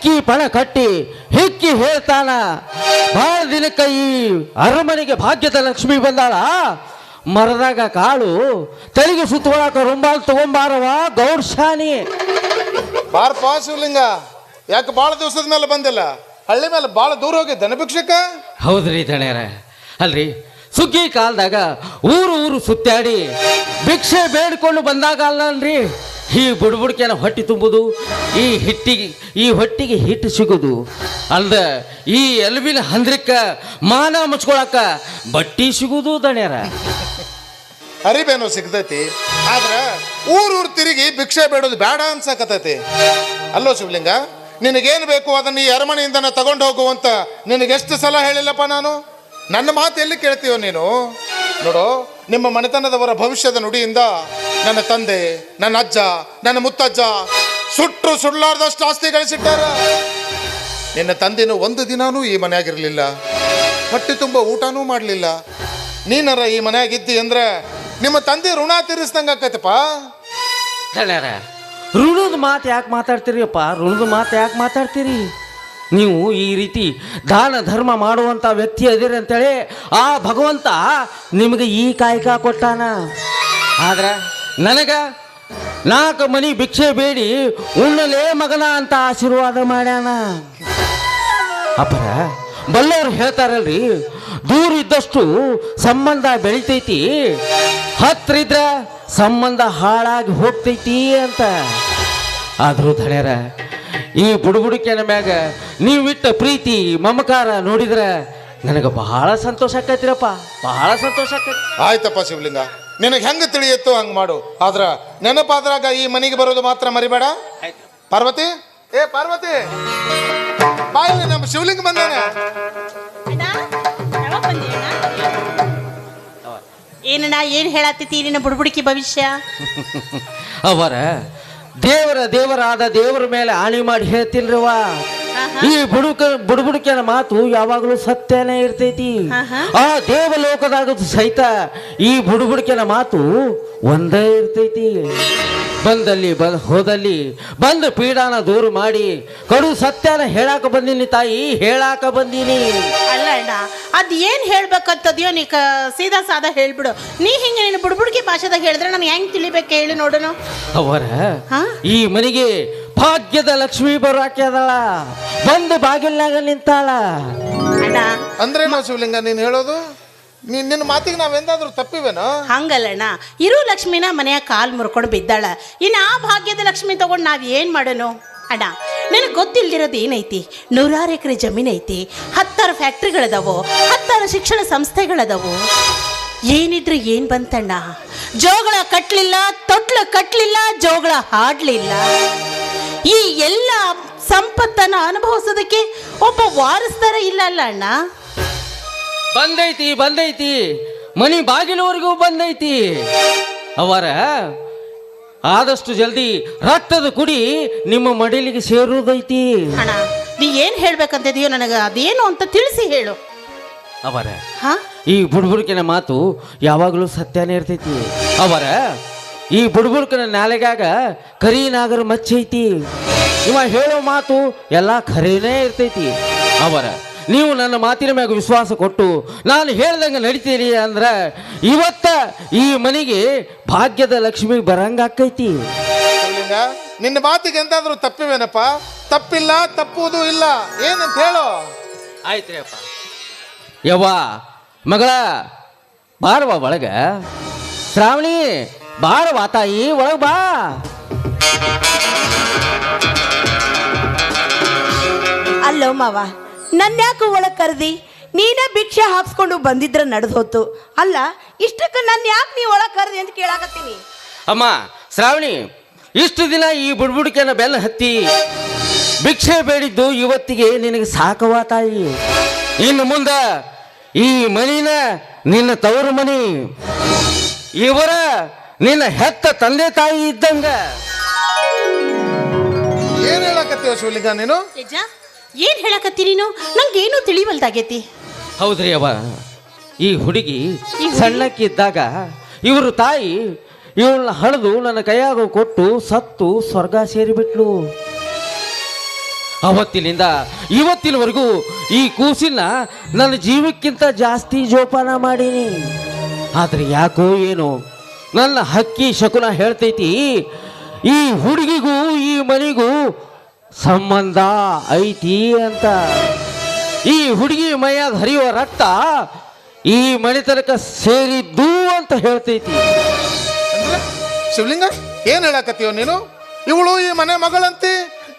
ಅಕ್ಕಿ ಪಣ ಕಟ್ಟಿ ಹಿಕ್ಕಿ ಹೇಳ್ತಾನ. ಬಹಳ ದಿನಕ್ಕೆ ಈ ಅರಮನೆಗೆ ಭಾಗ್ಯದ ಲಕ್ಷ್ಮಿ ಬಂದಾಳ. ಮರದಾಗ ಕಾಳು ತಲೆಗೆ ಸುತ್ತುವಳಕ ರುಂಬಾಲ್ ತಗೊಂಬಾರವ ಗೌರ್ಶಾನಿ ಬಾರ್ ಶಿವಲಿಂಗ ಯಾಕೆ ಭಾಳ ದಿವಸದ ಮೇಲೆ ಬಂದಿಲ್ಲ? ಹಳ್ಳಿ ಮೇಲೆ ಭಾಳ ದೂರ ಹೋಗಿ ಭಿಕ್ಷಕ ಹೌದ್ರಿ ದಣ್ಯರ ಅಲ್ರಿ ಸುಗ್ಗಿ ಕಾಲದಾಗ ಊರು ಊರು ಸುತ್ತಾಡಿ ಭಿಕ್ಷೆ ಬೇಡ್ಕೊಂಡು ಬಂದಾಗ ಅಲ್ಲನ್ರಿ ಈ ಬುಡ್ಬುಡ್ಕೆನ ಹೊಟ್ಟೆ ತುಂಬುದು, ಈ ಹಿಟ್ಟಿಗೆ, ಈ ಹೊಟ್ಟಿಗೆ ಹಿಟ್ಟು ಸಿಗುದು. ಅಲ್ದ ಈ ಎಲುಬಿನ ಹಂದ್ರಿಕ್ಕ ಮಾನ ಮುಚ್ಕೊಳಕ ಬಟ್ಟಿ ಸಿಗುದು ದಣ್ಯರ. ಅರಿಬೇನೋ ಸಿಗ್ತೈತಿ, ಆದ್ರ ಊರು ತಿರುಗಿ ಭಿಕ್ಷೆ ಬೇಡೋದು ಬೇಡ ಅನ್ಸಕತೈತಿ ಅಲ್ಲೋ ಶಿವಲಿಂಗ, ನಿನಗೇನು ಬೇಕು ಅದನ್ನ ಈ ಅರಮನೆಯಿಂದನೇ ತಗೊಂಡು ಹೋಗುವಂತ ನಿನಗೆಷ್ಟು ಸಲ ಹೇಳಿಲ್ಲಪ್ಪ ನಾನು? ನನ್ನ ಮಾತು ಎಲ್ಲಿ ಕೇಳ್ತೀಯೋ ನೀನು? ನೋಡು, ನಿಮ್ಮ ಮನೆತನದವರ ಭವಿಷ್ಯದ ನುಡಿಯಿಂದ ನನ್ನ ತಂದೆ, ನನ್ನ ಅಜ್ಜ, ನನ್ನ ಮುತ್ತಜ್ಜ ಸುಟ್ಟು ಸುಳ್ಳಾರ್ದಷ್ಟು ಆಸ್ತಿ ಗಳಿಸಿಟ್ಟಾರ. ನಿನ್ನ ತಂದೆನೂ ಒಂದು ದಿನಾನೂ ಈ ಮನೆಯಾಗಿರಲಿಲ್ಲ. ಹೊಟ್ಟೆ ತುಂಬ ಊಟನೂ ಮಾಡಲಿಲ್ಲ. ನೀನರ ಈ ಮನೆಯಾಗಿದ್ದಿ ಅಂದ್ರೆ ನಿಮ್ಮ ತಂದೆ ಋಣ ತೀರಿಸ್ದಂಗ ಆಕೈತಪ್ಪ. ಋಣದ ಮಾತು ಯಾಕೆ ಮಾತಾಡ್ತೀರಿಯಪ್ಪ ಋಣದ ಮಾತು ಯಾಕೆ ಮಾತಾಡ್ತೀರಿ? ನೀವು ಈ ರೀತಿ ದಾನ ಧರ್ಮ ಮಾಡುವಂಥ ವ್ಯಕ್ತಿ ಅದಿರಿ ಅಂತೇಳಿ ಆ ಭಗವಂತ ನಿಮಗೆ ಈ ಕಾಯಕ ಕೊಟ್ಟಾನ. ಆದ್ರೆ ನನಗೆ ನಾಲ್ಕು ಮನಿ ಭಿಕ್ಷೆ ಬೇಡಿ, ಉಣ್ಣಲೇ ಮಗನ ಅಂತ ಆಶೀರ್ವಾದ ಮಾಡ್ಯಾನ. ಅಪ್ಪರ ಬಲ್ಲವರು ಹೇಳ್ತಾರಲ್ರಿ, ದೂರ ಇದ್ದಷ್ಟು ಸಂಬಂಧ ಬೆಳಿತೈತಿ ಹತ್ರ ಇದ್ರ ಸಂಬಂಧ ಹಾಳಾಗಿ ಹೋಗ್ತೈತಿ ಅಂತ. ಆದರೂ ಧಣ್ಯರ ಈ ಬುಡುಬುಡುಕಿನ ಮ್ಯಾಗ ನೀವಿಟ್ಟ ಪ್ರೀತಿ ಮಮಕಾರ ನೋಡಿದ್ರೆ ನನಗೆ ಬಹಳ ಸಂತೋಷ ಆಕೈತಿರಪ್ಪ. ಬಹಳ ಸಂತೋಷ ಆಕೈತಿ. ಆಯ್ತಪ್ಪ ಶಿವಲಿಂಗ. ನಿನಗೆ ಹೆಂಗೆ ತಿಳಿಯುತ್ತೋ ಹಂಗೆ ಮಾಡು. ಆದ್ರ ನೆನಪಾದ್ರಾಗ ಈ ಮನೆಗೆ ಬರೋದು ಮಾತ್ರ ಮರಿಬೇಡ. ಪಾರ್ವತಿ? ಏ ಪಾರ್ವತಿ! ಬಾಯಿ ನಮ್ಮ ಶಿವಲಿಂಗ ಬಂದಾನೆ. ಅಣ್ಣ, ಯಾವಾಗ ಬಂದಿ ಅಣ್ಣ? ಏನಣ್ಣ ಏನ್ ಹೇಳತ್ತಿತಿ ನಿನ್ನ ಬುಡ್ಬುಡಿಕಿ ಭವಿಷ್ಯ? ಅವರ ದೇವರ ದೇವರಾದ ದೇವರ ಮೇಲೆ ಆಣಿ ಮಾಡಿ ಹೇಳ್ತಿಲ್ರವ. ಈ ಬುಡುಕ ಬುಡುಬುಡುಕಿನ ಮಾತು ಯಾವಾಗಲೂ ಸತ್ಯನೇ ಇರ್ತೈತಿ. ಆ ಆ ದೇವಲೋಕದಾಗ ಸಹಿತ ಈ ಬುಡುಬುಡುಕಿನ ಮಾತು ಒಂದೇ ಇರ್ತೈತಿ. ಬಂದಲ್ಲಿ ಬ ಹೋದಲ್ಲಿ ಬಂದು ಪೀಡಾನ ದೂರ ಮಾಡಿ ಕಡು ಸತ್ಯನ ಹೇಳಾಕ ಬಂದೀನಿ ತಾಯಿ ಹೇಳಾಕ ಬಂದೀನಿ. ಅಲ್ಲ ಅಣ್ಣ ಅದ್ ಏನ್ ಹೇಳ್ಬೇಕಂತದ್ಯೋ ನೀ ಕ ಸೀದಾ ಸಾದಾ ಹೇಳ್ಬಿಡು. ನೀ ಹಿಂಗೆ ನೀನು ಬುಡ್ಬುಡ್ಗಿ ಭಾಷೆದಾಗ ಹೇಳಿದ್ರೆ ನಾನು ಹೆಂಗ್ ತಿಳಿಬೇಕು ಹೇಳಿ ನೋಡೋಣ ಅವರ ಹಾ? ಈ ಮನೆಗೆ ಭಾಗ್ಯದ ಲಕ್ಷ್ಮೀ ಬರಾಕ್ಯದಳ ಬಂದು ಬಾಗಿಲ್ನಾಗ ನಿಂತಾಳ. ಅಣ್ಣ ಅಂದ್ರೇನೋ ಶಿವಲಿಂಗ ನೀನು ಹೇಳೋದು? ನೀನ್ ನಿನ್ನ ಮಾತಿಗೆ ನಾವೆಂದಾದ್ರೂ ತಪ್ಪಿವೇನೋ? ಹಂಗಲ್ಲಣ್ಣ. ಇರು ಲಕ್ಷ್ಮಿನ ಮನೆಯ ಕಾಲು ಮುರ್ಕೊಂಡು ಬಿದ್ದಾಳ. ಇನ್ನು ಆ ಭಾಗ್ಯದ ಲಕ್ಷ್ಮಿ ತಗೊಂಡು ನಾವು ಏನು ಮಾಡೋನು? ಅಣ್ಣ, ನನಗೆ ಗೊತ್ತಿಲ್ದಿರೋದು ಏನೈತಿ? ನೂರಾರು ಎಕರೆ ಜಮೀನ್ ಐತಿ ಹತ್ತಾರು ಫ್ಯಾಕ್ಟ್ರಿಗಳದಾವು. ಹತ್ತಾರು ಶಿಕ್ಷಣ ಸಂಸ್ಥೆಗಳದಾವು. ಏನಿದ್ರು ಏನು ಬಂತಣ್ಣ? ಜೋಗಳ ಕಟ್ಲಿಲ್ಲ, ತೊಟ್ಲ ಕಟ್ಲಿಲ್ಲ, ಜೋಗಳ ಹಾಡ್ಲಿಲ್ಲ. ಈ ಎಲ್ಲ ಸಂಪತ್ತನ್ನ ಅನುಭವಿಸೋದಕ್ಕೆ ಒಬ್ಬ ವಾರಸ್ದಾರ ಇಲ್ಲ ಅಲ್ಲ ಅಣ್ಣ? ಬಂದೈತಿ ಬಂದೈತಿ. ಮನಿ ಬಾಗಿಲವರೆಗೂ ಬಂದೈತಿ. ಅವರ ಆದಷ್ಟು ಜಲ್ದಿ ರಕ್ತದ ಕುಡಿ ನಿಮ್ಮ ಮಡಿಲಿಗೆ ಸೇರುವುದೈತಿ ಅಣ್ಣ ನೀ ಏನ್ ಹೇಳ್ಬೇಕಂತಿದೆಯೋ ನನಗೆ? ಅದೇನು ಅಂತ ತಿಳಿಸಿ ಹೇಳು. ಅವರ ಹಾ? ಈ ಬುಡ್ಬುಡ್ಕಿನ ಮಾತು ಯಾವಾಗಲೂ ಸತ್ಯನೇ ಇರ್ತೈತಿ. ಅವರ ಈ ಬುಡ್ಬುಡ್ಕಿನ ನಾಲೆಗಾಗ ಕರಿ ನಾಗರ ಮಚ್ಚೈತಿ. ಇವ ಹೇಳೋ ಮಾತು ಎಲ್ಲ ಖರೇನೇ ಇರ್ತೈತಿ. ಅವರ ನೀವು ನನ್ನ ಮಾತಿನ ಮ್ಯಾಗ ವಿಶ್ವಾಸ ಕೊಟ್ಟು ನಾನು ಹೇಳ್ದಂಗೆ ನಡಿತೀರಿ ಅಂದ್ರೆ ಇವತ್ತ ಈ ಮನೆಗೆ ಭಾಗ್ಯದ ಲಕ್ಷ್ಮಿ ಬರಂಗ ಆಕೈತಿ. ನಿನ್ನ ಮಾತಿಗೆ ಎಂತಾದ್ರೂ ತಪ್ಪಿವೇನಪ್ಪ? ತಪ್ಪಿಲ್ಲ ತಪ್ಪುವುದು ಇಲ್ಲ. ಏನಂತ ಹೇಳು. ಆಯ್ತ್ರಿ ಅಪ್ಪ. ಯವ್ವ ಮಗಳ ಬಾರವ ಒಳಗ. ಶ್ರಾವಣಿ ಬಾರವಾ ತಾಯಿ ಒಳಗ ಬಾ. ಅಲ್ಲೋ ಮಾವ ನನ್ನ ಯಾಕೆ ಒಳಗೆ ಕರೆದಿ? ನೀನೇ ಭಿಕ್ಷೆ ಹಾಕ್ಸ್ಕೊಂಡು ಬಂದಿದ್ರೆ ನಡೆದು ಹೋತು ಅಲ್ಲ ಇಷ್ಟಕ್ಕೆ ನನ್ನ ಯಾಕೆ ನೀ ಒಳಗೆ ಕರೆದಿ ಅಂತ ಕೇಳಾಕತ್ತೀನಿ? ಅಮ್ಮ ಶ್ರಾವಣಿ ಇಷ್ಟು ದಿನ ಈ ಬುಡ್ಬುಡಿಕೆನ ಬೆಲ್ಲ ಹತ್ತಿ ಭಿಕ್ಷೆ ಬೇಡಿದ್ದು ಇವತ್ತಿಗೆ ನಿನಗೆ ಸಾಕವಾ ತಾಯಿ. ಇನ್ನು ಮುಂದೆ ಈ ಮನಿನ ನಿನ್ನ ತವರು ಮನಿ ಇವರ ನಿನ್ನ ಹೆತ್ತ ತಂದೆ ತಾಯಿ ಇದ್ದಂಗ. ಏನ್ ಹೇಳಕತ್ತೀವ ಶಿವಲಿಂಗ ನೀನು? ಏನ್ ಹೇಳಕತ್ತಿ ನೀನು? ನಂಗೇನು ತಿಳಿವಲ್ದಾಗೈತಿ. ಹೌದ್ರಿ ಅವ ಈ ಹುಡುಗಿ? ಸಣ್ಣಕ್ಕಿದ್ದಾಗ ಇವರು ತಾಯಿ ಇವಳನ್ನ ಹಳೆದು ನನ್ನ ಕೈಯಾಗ ಕೊಟ್ಟು ಸತ್ತು ಸ್ವರ್ಗ ಸೇರಿಬಿಟ್ಲು. ಅವತ್ತಿನಿಂದ ಇವತ್ತಿನವರೆಗೂ ಈ ಕೂಸಿನ ನನ್ನ ಜೀವಕ್ಕಿಂತ ಜಾಸ್ತಿ ಜೋಪಾನ ಮಾಡೀನಿ. ಆದ್ರೆ ಯಾಕೋ ಏನು ನನ್ನ ಹಕ್ಕಿ ಶಕುನ ಹೇಳ್ತೈತಿ ಈ ಹುಡುಗಿಗೂ ಈ ಮನೆಗೂ ಸಂಬಂಧ ಐತಿ ಅಂತ. ಈ ಹುಡುಗಿ ಮೈಯಾಗ ಹರಿಯುವ ರಕ್ತ ಈ ಮನೆತನಕ ಸೇರಿದ್ದು ಅಂತ ಹೇಳ್ತೈತಿ. ಶಿವಲಿಂಗ ಏನ್ ಹೇಳಕತ್ತೀವ ನೀನು? ಇವಳು ಈ ಮನೆ ಮಗಳಂತಿ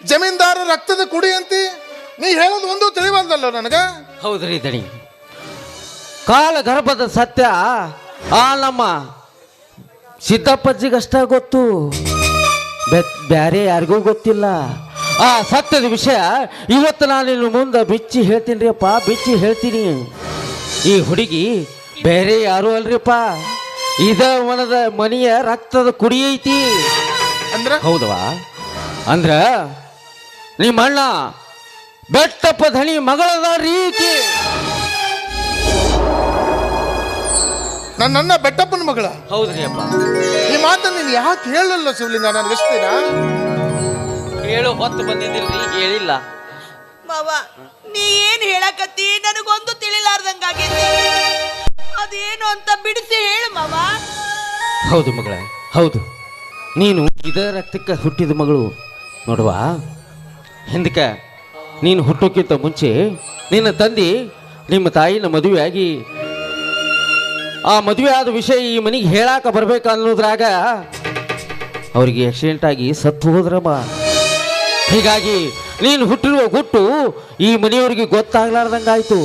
ಜಮೀನ್ದಾರ ರಕ್ತದ ಕುಡಿ ಅಂತಿ ನೀ ಹೇಳೋದು ಒಂದು ತಿಳಿವಲ್ದಲ್ಲೋ ನನಗ? ಹೌದ್ರಿ ದಣಿ. ಕಾಲ ಗರ್ಭದ ಸತ್ಯ ಆ ನಮ್ಮ ಸಿದ್ದಪ್ಪಜ್ಜಿಗಷ್ಟ ಗೊತ್ತು. ಬ್ಯಾರೆ ಯಾರಿಗೂ ಗೊತ್ತಿಲ್ಲ. ಆ ಸತ್ಯದ ವಿಷಯ. ಇವತ್ತು ನಾನು ಇನ್ನು ಮುಂದೆ ಬಿಚ್ಚಿ ಹೇಳ್ತೀನಿ ರೀಪ್ಪ ಬಿಚ್ಚಿ ಹೇಳ್ತೀನಿ. ಈ ಹುಡುಗಿ ಬೇರೆ ಯಾರು ಅಲ್ರಿಪ್ಪ. ಇದ ಮನದ ಮನೆಯ ರಕ್ತದ ಕುಡಿ ಐತಿ. ಅಂದ್ರೆ? ಹೌದವಾ? ಅಂದ್ರ ನಿಮ್ಮ ಅಣ್ಣ ಬೆಟ್ಟಪ್ಪ ಧಣಿ ಮಗಳದ ರೀತಿ. ನನ್ನ ಬೆಟ್ಟಪ್ಪನ ಮಗಳ. ಹೌದ್ರಿ ಅಪ್ಪ ಈ ಮಾತನ್ನ ನೀನು ಯಾಕೆ ಹೇಳಲ್ಲ ಶಿವಲಿಂಗ? ನಾನು ಎಷ್ಟು ದಿನ? ಹೇಳು ಹೊತ್ತು ಬಂದಿದ್ದಿಲ್ರಿ ಹೇಳಿಲ್ಲ. ಮಾವ ನೀ ಏನ್ ಹೇಳಕತ್ತಿ? ನನಗೊಂದು ತಿಳಿಲಾರ್ದಂಗಾಗೈತಿ. ಅದೇನು ಅಂತ ಬಿಡಿಸಿ ಹೇಳು ಮಾವ. ಹೌದು ಮಗಳ ಹೌದು. ನೀನು ಇದ ರಕ್ತಕ್ಕೆ ಹುಟ್ಟಿದ ಮಗಳು ನೋಡುವ. ಹಿಂದಕ್ಕೆ ನೀನು ಹುಟ್ಟೋಕ್ಕಿಂತ ಮುಂಚೆ ನಿನ್ನ ತಂದೆ ನಿಮ್ಮ ತಾಯಿನ ಮದುವೆಯಾಗಿ ಆ ಮದುವೆ ಆದ ವಿಷಯ ಈ ಮನೆಗೆ ಹೇಳಾಕ ಬರ್ಬೇಕು ಅನ್ನೋದ್ರಾಗ ಅವ್ರಿಗೆ ಆಕ್ಸಿಡೆಂಟ್ ಆಗಿ ಸತ್ತು ಹೋದ್ರಮ್ಮ. ಹೀಗಾಗಿ ನೀನು ಹುಟ್ಟಿರುವ ಗುಟ್ಟು ಈ ಮನೆಯವರಿಗೆ ಗೊತ್ತಾಗ್ಲಾರ್ದಂಗಾಯ್ತು.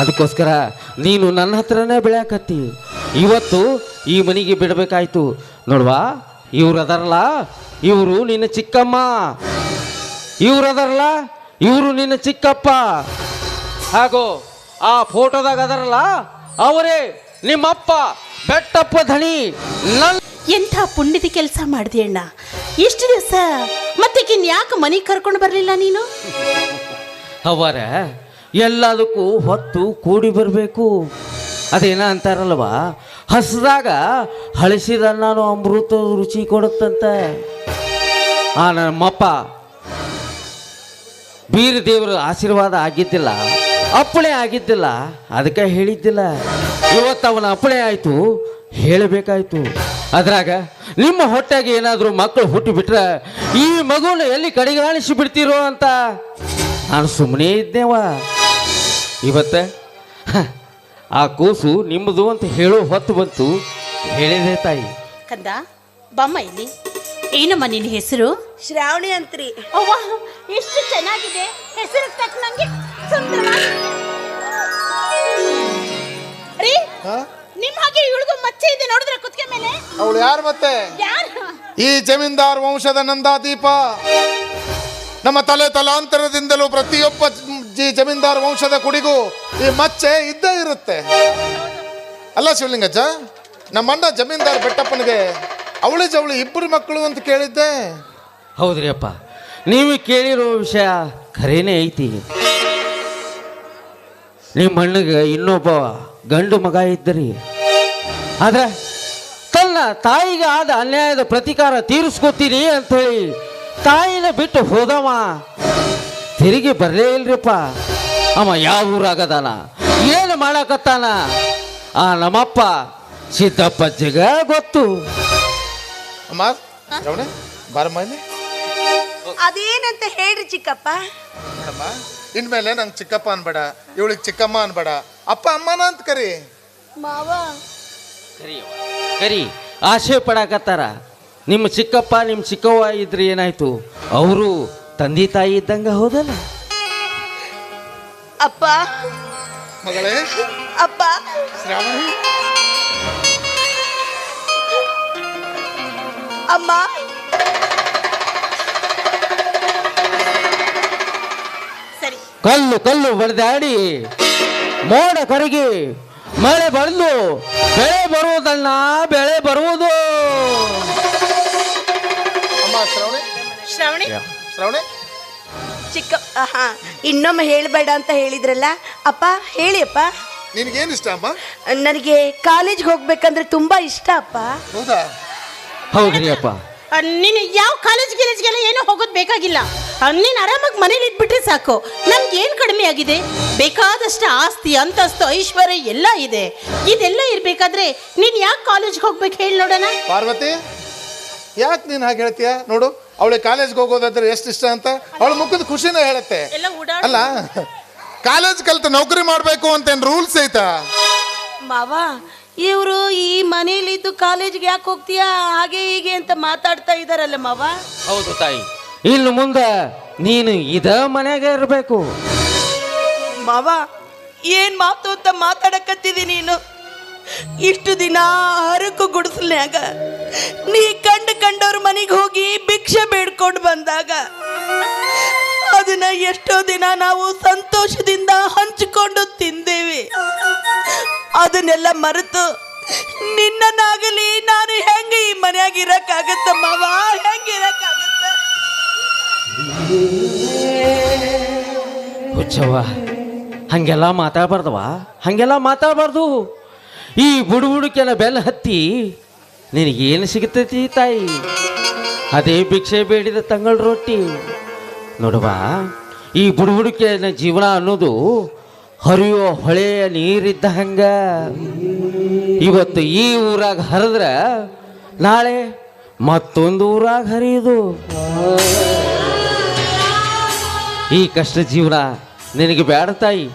ಅದಕ್ಕೋಸ್ಕರ ನೀನು ನನ್ನ ಹತ್ರನೇ ಬೆಳೆಯಕತ್ತಿ. ಇವತ್ತು ಈ ಮನೆಗೆ ಬಿಡಬೇಕಾಯ್ತು. ನೋಡ್ವಾ ಇವ್ರು ಅದರಲ್ಲ ಇವರು ನಿನ್ನ ಚಿಕ್ಕಮ್ಮ. ಇವ್ರು ಅದರಲ್ಲ ಇವರು ನಿನ್ನ ಚಿಕ್ಕಪ್ಪ. ಹಾಗೂ ಆ ಫೋಟೋದಾಗ ಅದರಲ್ಲ, ಅವರೇ ನಿಮ್ಮಪ್ಪ ಬೆಟ್ಟಪ್ಪ ಧಣಿ ನನ್ನ ಎಂಥ ಪುಣ್ಯದ ಕೆಲಸ ಮಾಡಿದೆ ಅಣ್ಣ? ಎಷ್ಟು ದಿವಸ ಮತ್ತೆಕಿನ್ ಯಾಕೆ ಮನೆಗೆ ಕರ್ಕೊಂಡು ಬರಲಿಲ್ಲ ನೀನು? ಅವರ ಎಲ್ಲದಕ್ಕೂ ಹೊತ್ತು ಕೂಡಿ ಬರಬೇಕು. ಅದೇನ ಅಂತಾರಲ್ವ? ಹಸ್ದಾಗ ಹಳಸಿದ ನಾನು ಅಮೃತ ರುಚಿ ಕೊಡುತ್ತಂತ. ಆ, ನಮ್ಮಪ್ಪ ಬೀರ ದೇವರ ಆಶೀರ್ವಾದ ಆಗಿದ್ದಿಲ್ಲ ಅಪ್ಪಳೆ ಆಗಿದ್ದಿಲ್ಲ, ಅದಕ್ಕೆ ಹೇಳಿದ್ದಿಲ್ಲ. ಇವತ್ತು ಅವನ ಅಪ್ಪಳೆ ಆಯಿತು, ಹೇಳಬೇಕಾಯ್ತು. ಅದ್ರಾಗ ನಿಮ್ಮ ಹೊಟ್ಟೆಗೆ ಏನಾದರೂ ಮಕ್ಕಳು ಹುಟ್ಟಿ ಬಿಟ್ರೆ ಈ ಮಗುನ ಎಲ್ಲಿ ಕಡೆಗಾಣಿಸಿ ಬಿಡ್ತೀರೋ ಅಂತ ನಾನು ಸುಮ್ಮನೆ ಇದ್ದೇವ. ಇವತ್ತ ಆ ಕೂಸು ನಿಮ್ಮದು ಅಂತ ಹೇಳೋ ಹೊತ್ತು ಬಂತು. ಹೇಳಿದೆ ತಾಯಿ. ಕಂದ ಬಮ್ಮ ಇಲ್ಲಿ. ಏನಮ್ಮ ನಿನ್ನ ಹೆಸರು? ಶ್ರಾವಣಿ ಅಂತ್ರಿ. ಅವ್ವ ಎಷ್ಟು ಚೆನ್ನಾಗಿದೆ. ಹೆಸರು ತಕ್ಕನಂಗೆ ರೀ ಹಾ? ನಿಮ್ ಹಾಗೆ ಇವಳಿಗೂ ಮಚ್ಚೆ ಇದೆ ನೋಡಿದ್ರೆ ಕುತ್ತಿಗೆ ಮೇಲೆ? ಅವಳು ಯಾರು ಮತ್ತೆ? ಯಾರು? ಈ ಜಮೀನ್ದಾರ್ ವಂಶದ ನಂದಾ ದೀಪ ನಮ್ಮ ತಲೆ ತಲಾಂತರದಿಂದಲೂ ಪ್ರತಿಯೊಬ್ಬ ಜಿ ಜಮೀನ್ದಾರ್ ವಂಶದ ಕುಡಿಗೂ ಈ ಮಚ್ಚೆ ಇದ್ದೇ ಇರುತ್ತೆ. ಅಲ್ಲ ಶಿವಲಿಂಗಜ್ಜ ನಮ್ಮಣ್ಣ ಜಮೀನ್ದಾರ್ ಬೆಟ್ಟಪ್ಪನಿಗೆ ಅವಳಿ ಜವಳಿ ಇಬ್ಬರು ಮಕ್ಕಳು ಅಂತ ಕೇಳಿದ್ದೆ. ಹೌದ್ರಿ ಅಪ್ಪ ನೀವು ಕೇಳಿರೋ ವಿಷಯ ಖರೇನೇ ಐತಿ. ನಿಮ್ಮ ಅಣ್ಣಗೆ ಇನ್ನೊಬ್ಬ ಗಂಡು ಮಗ ಇದ್ದರಿ ಆದ್ರೆ ತನ್ನ ತಾಯಿಗೆ ಆದ ಅನ್ಯಾಯದ ಪ್ರತಿಕಾರ ತೀರಿಸ್ಕೊತೀನಿ ಅಂಥೇಳಿ ತಾಯಿನ ಬಿಟ್ಟು ಹೋದವ. ತಿರುಗಿ ಬರಲೇ ಇಲ್ರಿಪ್ಪ. ಅವ ಯಾವ ಊರಾಗದಾನ? ಏನು ಮಾಡಾಕತ್ತಾನ? ಆ ನಮ್ಮಪ್ಪ ಸಿದ್ದಪ್ಪಜ್ಜಿಗ ಗೊತ್ತು. ಅಮ್ಮ ರವಣೆ ಬಾರಮ್ಮ ಇಲ್ಲಿ. ಅದೇನಂತ ಹೇಳ್ರಿ ಚಿಕ್ಕಪ್ಪ? ನೋಡಮ್ಮ ಇನ್ಮೇಲೆ ನಂಗೆ ಚಿಕ್ಕಪ್ಪ ಅನ್ಬೇಡ ಇವಳಿಗೆ ಚಿಕ್ಕಮ್ಮ ಅನ್ಬೇಡ. ಅಪ್ಪ ಅಮ್ಮನ ಅಂತ ಕರಿ. ಮಾವ ಕರಿ ಆಶೆ ಪಡಾಕತ್ತಾರ. ನಿಮ್ಮ ಚಿಕ್ಕಪ್ಪ ನಿಮ್ಮ ಚಿಕ್ಕವ್ವ ಇದ್ರೆ ಏನಾಯ್ತು? ಅವರು ತಂದೆ ತಾಯಿ ಇದ್ದಂಗ ಹೌದಲ್ಲ? ಅಪ್ಪ. ಮಗಳೇ. ಅಪ್ಪ. ಶ್ರಾವಣಿ. ಅಮ್ಮ. ಸರಿ. ಕಲ್ಲು ಕಲ್ಲು ಬಡ್ದಾಡಿ. ಮೋಡ ಕರಗಿ. ಮಳೆ ಬಂದು ಬೆಳೆ ಬರುವುದನ್ನ ಬೆಳೆ ಬರುವುದು. ಅಮ್ಮ ಶ್ರವಣಿ? ಶ್ರಾವಣಿ? ಶ್ರಾವಣಿ? ಚಿಕ್ಕ ಹಾ ಇನ್ನೊಮ್ಮೆ ಹೇಳಬೇಡ ಅಂತ ಹೇಳಿದ್ರಲ್ಲ ಅಪ್ಪ ಹೇಳಿ ಅಪ್ಪ. ನಿನ್ಗೇನು ಇಷ್ಟ ಅಮ್ಮ? ನನಗೆ ಕಾಲೇಜ್ಗೆ ಹೋಗ್ಬೇಕಂದ್ರೆ ತುಂಬಾ ಇಷ್ಟ ಅಪ್ಪ. ಹೌದಾ? ಹೌದ್ರಿ ಅಪ್ಪ. ನೀನು ಯಾವ ಕಾಲೇಜ್ ಗಿಲೇಜ್ಗೆಲ್ಲ ಏನೂ ಹೋಗೋದು ಬೇಕಾಗಿಲ್ಲ. ನೀನು ಆರಾಮಾಗಿ ಮನೇಲಿ ಇಟ್ಬಿಟ್ರೆ ಸಾಕು. ನಮ್ಗೆ ಏನು ಕಡಿಮೆ ಆಗಿದೆ? ಬೇಕಾದಷ್ಟು ಆಸ್ತಿ ಅಂತಸ್ತು ಐಶ್ವರ್ಯ ಎಲ್ಲ ಇದೆ. ಇದೆಲ್ಲ ಇರಬೇಕಾದ್ರೆ ನೀನು ಯಾಕೆ ಕಾಲೇಜ್ಗೆ ಹೋಗ್ಬೇಕು ಹೇಳಿ ನೋಡೋಣ? ಪಾರ್ವತಿ ಯಾಕೆ ನೀನು ಹಾಗೆ ಹೇಳ್ತೀಯ? ನೋಡು ಅವಳಿಗೆ ಕಾಲೇಜ್ಗೆ ಹೋಗೋದಾದ್ರೆ ಎಷ್ಟು ಇಷ್ಟ ಅಂತ ಅವಳ ಮುಖದ ಖುಷಿನೇ ಹೇಳುತ್ತೆ. ಎಲ್ಲ ಓಡಾಡ ಅಲ್ಲ ಕಾಲೇಜ್ ಕಲಿತು ನೌಕರಿ ಮಾಡಬೇಕು ಅಂತ ಏನು ರೂಲ್ಸ್ ಐತಾ? ಮಾವ ಇವರು ಈ ಮನೇಲಿದ್ದು ಕಾಲೇಜ್ಗೆ ಯಾಕೆ ಹೋಗ್ತೀಯಾ? ಹಾಗೆ ಹೀಗೆ ಅಂತ ಮಾತಾಡ್ತಾ ಇದಾರಲ್ಲ ಮಾವ. ಹೌದು ತಾಯಿ. ಇನ್ನು ಮುಂದೆ ನೀನು ಇದ ಮನೆಗೆ ಇರಬೇಕು. ಮಾವ ಏನ್ ಮಾತು ಅಂತ ಮಾತಾಡಕತ್ತಿದಿ ನೀನು? ಇಷ್ಟು ದಿನ ಹರಕು ಗುಡಿಸ್ಲ್ಯಾಗ ನೀ ಕಂಡು ಕಂಡವ್ರ ಮನೆಗೆ ಹೋಗಿ ಭಿಕ್ಷೆ ಬೇಡ್ಕೊಂಡು ಬಂದಾಗ ಅದನ್ನ ಎಷ್ಟೋ ದಿನ ನಾವು ಸಂತೋಷದಿಂದ ಹಂಚಿಕೊಂಡು ತಿಂದೇವಿ. ಅದನ್ನೆಲ್ಲ ಮರೆತು ನಿನ್ನನ್ನಾಗಲಿ ನಾನು ಹೆಂಗೆ ಈ ಮನ್ಯಾಗ ಇರಕ್ಕಾಗತ್ತ ಮಾವ? ಹೆಂಗೆ ಹುಚ್ಚವ್ವ, ಹಂಗೆಲ್ಲ ಮಾತಾಡಬಾರ್ದವ ಹಂಗೆಲ್ಲ ಮಾತಾಡಬಾರ್ದು. ಈ ಬುಡುಬುಡುಕೆನ ಬೆಲ್ಲ ಹತ್ತಿ ನಿನಗೇನು ಸಿಗ್ತೈತಿ ತಾಯಿ? ಅದೇ ಭಿಕ್ಷೆ ಬೇಡಿದ ತಂಗಳ ರೊಟ್ಟಿ. ನೋಡುವ, ಈ ಬುಡುಬುಡುಕೆನ ಜೀವನ ಅನ್ನೋದು ಹರಿಯೋ ಹೊಳೆಯ ನೀರಿದ್ದ ಹಂಗ. ಇವತ್ತು ಈ ಊರಾಗ ಹರಿದ್ರೆ ನಾಳೆ ಮತ್ತೊಂದು ಊರಾಗ ಹರಿಯುದು. ಈ ಕಷ್ಟ ಜೀವನ ನಿನಗೆ ಬೇಡ ತಾಯಿ.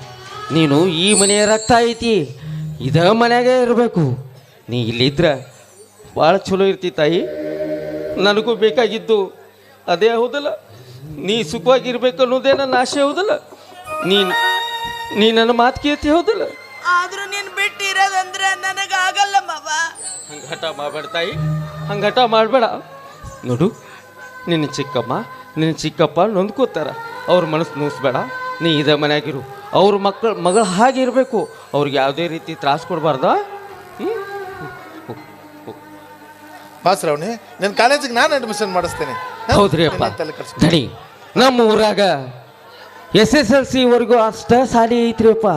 ನೀನು ಈ ಮನೆಯ ರಕ್ತ ಐತಿ. ಇದ ಮನೆಯಾಗೆ ಇರಬೇಕು. ನೀ ಇಲ್ಲಿದ್ರೆ ಭಾಳ ಚಲೋ ಇರ್ತಿ ತಾಯಿ. ನನಗೂ ಬೇಕಾಗಿದ್ದು ಅದೇ ಹೌದಲ್ಲ. ನೀ ಸುಖವಾಗಿರ್ಬೇಕು ಅನ್ನೋದೇ ನನ್ನ ಆಶೆ ಹೌದಲ್ಲ. ನೀ ನೀ ನನ್ನ ಮಾತು ಕೇಳ್ತಿ ಹೌದಲ್ಲ? ಆದ್ರೂ ನೀನ್ ಬಿಟ್ಟಿರೋದಂದ್ರೆ ನನಗಾಗಲ್ಲ ಮಾವ. ಹಂಗೆ ಹಠ ಮಾಡಬೇಡ ತಾಯಿ ಹಂಗೆ ಹಠ ಮಾಡಬೇಡ. ನೋಡು ನಿನ್ನ ಚಿಕ್ಕಮ್ಮ ನಿನ್ನ ಚಿಕ್ಕಪ್ಪ ನೊಂದ್ಕೋತಾರ. ಅವ್ರ ಮನಸ್ಸು ನೋಯಿಸ್ಬೇಡ ನೀ ಇದೇ ಮನೆಯಾಗಿರು. ಅವ್ರ ಮಕ್ಕಳು ಮಗಳು ಹಾಗೆ ಇರಬೇಕು. ಅವ್ರಿಗೆ ಯಾವುದೇ ರೀತಿ ತ್ರಾಸು ಕೊಡಬಾರ್ದ? ಬಾ ಶ್ರಾವಣಿ ನಿನ್ನ ಕಾಲೇಜಿಗೆ ನಾನು ಅಡ್ಮಿಷನ್ ಮಾಡಿಸ್ತೇನೆ? ಹೌದ್ರಿ ಅಪ್ಪ. ನಮ್ಮ ಊರಾಗ ಎಸ್ ಎಸ್ ಎಲ್ ಸಿವರೆಗೂ ಅಷ್ಟ ಸಾಲಿ ಐತ್ರಿಪ್ಪ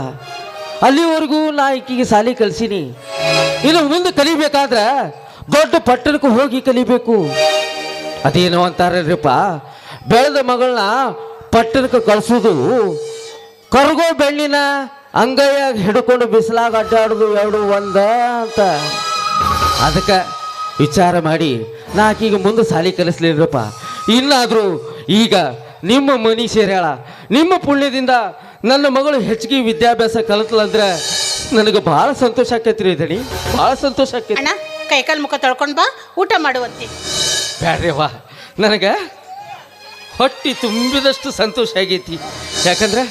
ಅಲ್ಲಿವರೆಗೂ ನಾ ಈಕಿಗೆ ಸಾಲಿ ಕಲ್ಸೀನಿ. ಇನ್ನು ಮುಂದೆ ಕಲಿಬೇಕಾದ್ರೆ ದೊಡ್ಡ ಪಟ್ಟಣಕ್ಕೆ ಹೋಗಿ ಕಲಿಬೇಕು. ಅದೇನೋ ಅಂತಾರಲ್ರಿಪ್ಪ ಬೆಳೆದ ಮಗಳನ್ನ ಪಟ್ಟಣಕ್ಕೆ ಕಳಿಸೋದು, ಕರ್ಗೋ ಬೆಳ್ಳಿನ ಅಂಗೈಯಾಗ ಹಿಡ್ಕೊಂಡು ಬಿಸಿಲಾಗ ಅಡ್ಡಾಡೋದು ಎರಡು ಒಂದ ಅಂತ. ಅದಕ್ಕೆ ವಿಚಾರ ಮಾಡಿ, ನಾ ಮುಂದೆ ಸಾಲಿ ಕಲಿಸ್ಲಿಲ್ಲರಪ್ಪ ಇನ್ನಾದರೂ ಈಗ ನಿಮ್ಮ ಮನಿ ಸೇರ್ಯಾಳ ನಿಮ್ಮ ಪುಣ್ಯದಿಂದ ನನ್ನ ಮಗಳು ಹೆಚ್ಚಿಗೆ ವಿದ್ಯಾಭ್ಯಾಸ ಕಲಿತಲಂದ್ರೆ ನನಗೆ ಭಾಳ ಸಂತೋಷ ಆಕೈತಿ ರೀ ದಣಿ. ಭಾಳ ಸಂತೋಷ ಆಕೈತಿ ಅಣ್ಣ ಕೈಕಾಲು ಮುಖ ತೊಳ್ಕೊಂಡು ಬಾ ಊಟ ಮಾಡುವಂತೆ. ಬ್ಯಾಡ್ರಿವ್ವ ನನಗೆ ಹೊಟ್ಟಿ ತುಂಬಿದಷ್ಟು ಸಂತೋಷ ಆಗೈತಿ. ಯಾಕಂದ್ರೆ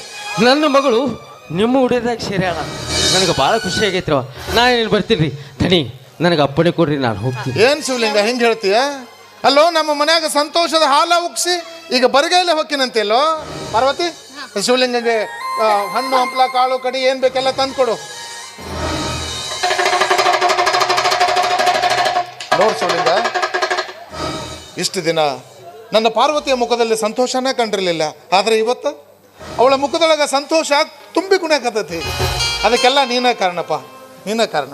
ನನ್ನ ಮಗಳು ನಿಮ್ಮ ಉಡಿದಾಗ ಸೇರ್ಯಾಳ ನನಗೆ ಭಾಳ ಖುಷಿ ಆಗೈತ್ರವ ನಾನು ಬರ್ತೀನಿ. ರೀ ದಣಿ ನನಗೆ ಅಪ್ಪಣೆ ಕೊಡ್ರಿ ನಾನು ಹೋಗ್ತೀನಿ. ಏನು ಶಿವಲಿಂಗ ಹೆಂಗೆ ಹೇಳ್ತೀಯ? ಅಲ್ಲೋ ನಮ್ಮ ಮನ್ಯಾಗ ಸಂತೋಷದ ಹಾಲ ಉಗ್ಸಿ ಈಗ ಬರಿಗೈಲೆ ಹೊಕ್ಕಿನಂತೆಲ್ಲೋ ಪಾರ್ವತಿ ಶಿವಲಿಂಗಗೆ ಹಣ್ಣು ಹಂಪ್ಲ ಕಾಳು ಕಡಿ ಏನ್ ಬೇಕೆಲ್ಲ ತಂದ್ಕೊಡು. ನೋಡ್ ಶಿವಲಿಂಗ ಇಷ್ಟು ದಿನ ನನ್ನ ಪಾರ್ವತಿಯ ಮುಖದಲ್ಲಿ ಸಂತೋಷನೇ ಕಂಡಿರಲಿಲ್ಲ. ಆದ್ರೆ ಇವತ್ತು ಅವಳ ಮುಖದೊಳಗ ಸಂತೋಷ ತುಂಬಿ ಕುಣಿಯಕತ್ತೈತಿ ಅದಕ್ಕೆಲ್ಲ ನೀನೇ ಕಾರಣಪ್ಪ. ನೀನೇ ಕಾರಣ.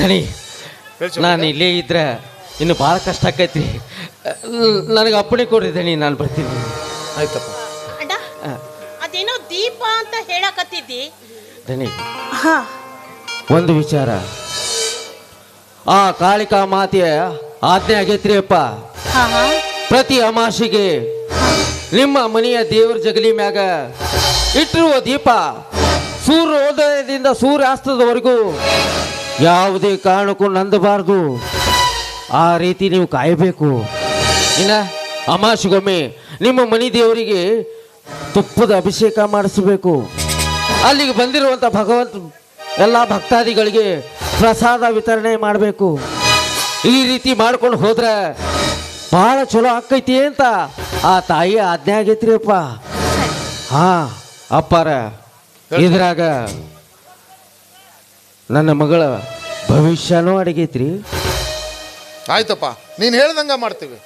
ಶಿವಲಿಂಗ. ನಾನು ಇಲ್ಲೇ ಇದ್ರೆ ಇನ್ನು ಭಾಳ ಕಷ್ಟ ಆಕೈತಿ ನನಗೆ ಅಪ್ಪಣೆ ಕೊಡ್ರಿ ದಣಿ ನಾನು ಬರ್ತೀನಿ. ಆಯ್ತಪ್ಪ. ಅಣ್ಣ ಅದೇನೋ ದೀಪ ಅಂತ ಹೇಳಕತ್ತಿದ್ದಿ? ದಣಿ ಹಾ. ಒಂದು ವಿಚಾರ. ಆ ಕಾಳಿಕಾ ಮಾತೆಯ ಆಜ್ಞೆ ಆಗೈತ್ರಿ ಅಪ್ಪ. ಹಾ ಹಾ. ಪ್ರತಿ ಅಮಾಸಿಗೆ ನಿಮ್ಮ ಮನೆಯ ದೇವರ ಜಗಲಿ ಮ್ಯಾಗ ಇಟ್ಟಿರುವ ದೀಪ ಸೂರ್ಯೋದಯದಿಂದ ಸೂರ್ಯಾಸ್ತದವರೆಗೂ ಯಾವುದೇ ಕಾರಣಕ್ಕೂ ನಂದಬಾರದು. ಆ ರೀತಿ ನೀವು ಕಾಯಬೇಕು. ಇಲ್ಲ ಅಮಾಶಿಗೊಮ್ಮೆ ನಿಮ್ಮ ಮನಿ ದೇವರಿಗೆ ತುಪ್ಪದ ಅಭಿಷೇಕ ಮಾಡಿಸಬೇಕು. ಅಲ್ಲಿಗೆ ಬಂದಿರುವಂಥ ಭಗವಂತ ಎಲ್ಲ ಭಕ್ತಾದಿಗಳಿಗೆ ಪ್ರಸಾದ ವಿತರಣೆ ಮಾಡಬೇಕು. ಈ ರೀತಿ ಮಾಡ್ಕೊಂಡು ಹೋದ್ರೆ ಭಾಳ ಚಲೋ ಆಕೈತಿ ಅಂತ ಆ ತಾಯಿ ಆಜ್ಞೆ ಆಗೈತ್ರಿ ಅಪ್ಪ ಹಾ ಅಪ್ಪಾರ ಇದ್ರಾಗ ನನ್ನ ಮಗಳ ಭವಿಷ್ಯನೂ ಅಡಗೈತ್ರಿ. ಆಯ್ತಪ್ಪ ನೀನು ಹೇಳ್ದಂಗ ಮಾಡ್ತೀವಿ.